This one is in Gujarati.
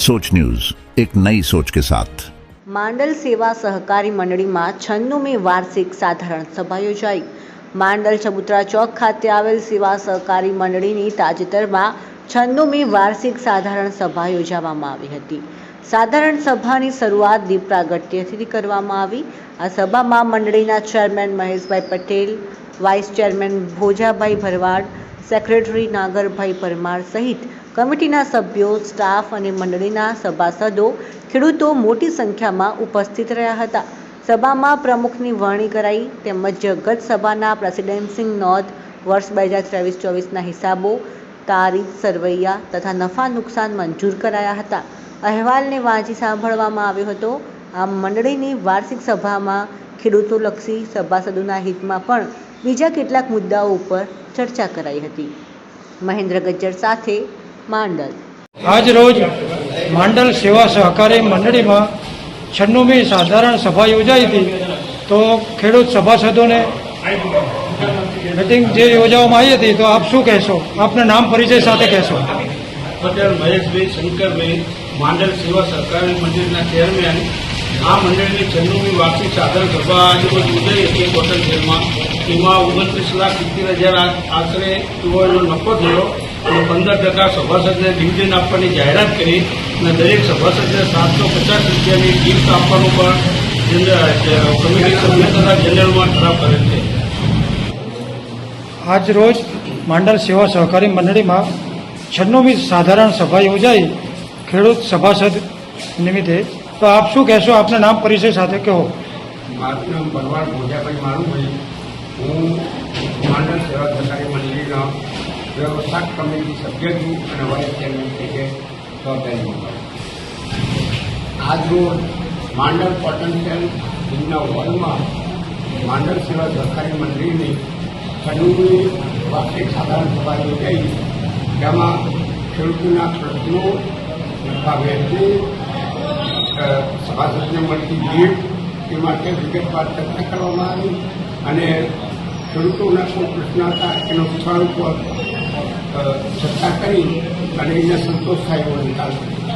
सोच न्यूज एक नई सोच के साथ માંડલ સેવા સહકારી મંડળીમાં છન્નુમી વાર્ષિક સાધારણ સભા યોજાઈ માંડલ ચબુતરા ચોક ખાતે આવેલ સેવા સહકારી મંડળીની તાજેતરમાં છન્નુમી વાર્ષિક સાધારણ સભા યોજવામાં આવી હતી સાધારણ સભાની શરૂઆત દીપ પ્રાગટ્યથી કરવામાં આવી આ સભામાં મંડળીના chairman Maheshbhai Patel vice chairman Bhojabhai Bharwad secretary Nagarbhai Parmar સહિત કમિટીના સભ્યો, સ્ટાફ અને મંડળીના સભાસદો ખેડૂતો મોટી સંખ્યામાં ઉપસ્થિત રહ્યા હતા. સભામાં પ્રમુખની વરણી કરાઈ તેમજ ગત સભાના પ્રેસિડેન્સિંગ નોંધ વર્ષ બે હજાર ત્રેવીસ ચોવીસના હિસાબો, તારીખ, સરવૈયા તથા નફા નુકસાન મંજૂર કરાયા હતા. અહેવાલને વાંચી સાંભળવામાં આવ્યો હતો, આમ મંડળીની વાર્ષિક સભામાં ખેડૂતોલક્ષી સભાસદોના હિતમાં પણ બીજા કેટલાક મુદ્દાઓ ઉપર ચર્ચા કરાઈ હતી. મહેન્દ્ર ગજ્જર સાથે માંડલ. આજ રોજ માંડલ સેવા સહકારી મંડળીમાં છન્નુમી સાધારણ સભા યોજાઈ હતી. તો ખેડૂત સભાસદોને મિટિંગ જે યોજવામાં આવી હતી તો આપ શું કહેશો? આપના નામ પરિચય સાથે કહેશો. પટેલ મહેશભાઈ શંકરભાઈ માંડલ સેવા સહકારી મંડળના ચેરમેન આ મંડળની છન્નુમી વાર્ષિક સાધારણ સભા આજરોજ યોજાઈ હતી કોટન શહેરમાં એમાં ઓગણત્રીસ લાખ સિત્તેર હજાર આશરે યુવાનો નફો થયો. અને પંદર ટકા સભાસદને ડિવિડન્ડ આપવાની જાહેરાત કરી અને દરેક સભાસદને સાતસો પચાસ રૂપિયાની ગિફ્ટ આપવાનું પણ કમિટી સભ્ય તથા જનરલમાં ઠરાવ કરેલ છે. આજ રોજ માંડલ સેવા સહકારી મંડળીમાં છન્નુમી સાધારણ સભા યોજાઈ ખેડૂત સભાસદ નિમિત્તે. તો આપ શું કહેશો? આપના નામ પરિચય સાથે કહો. મારું નામ પરવાર ભોજાભાઈ મારુભાઈ હું માંડલ સેવા સહકારી મંડળીનો વ્યવસ્થાક કમિટી સભ્ય છું અને વાઇસ ચેરમેન તરીકે જવાબદારી નિભાવું આજ રોજ માંડલ જૂના હોલમાં માંડલ સેવા સહકારી મંડળીની છન્નુમી વાર્ષિક સાધારણ સભા યોજાઈ. તેમાં ખેડૂતોના પ્રશ્નો તથા સભાસદને મળતી ભીડ તે માટે વિગતવાર ચર્ચા કરવામાં આવી અને ખેડૂતોના શું પ્રશ્ન હતા એનો સ્થળ ઉપર ચર્ચા કરી અને એને સંતોષ થાય એવો નિકાલ કર્યો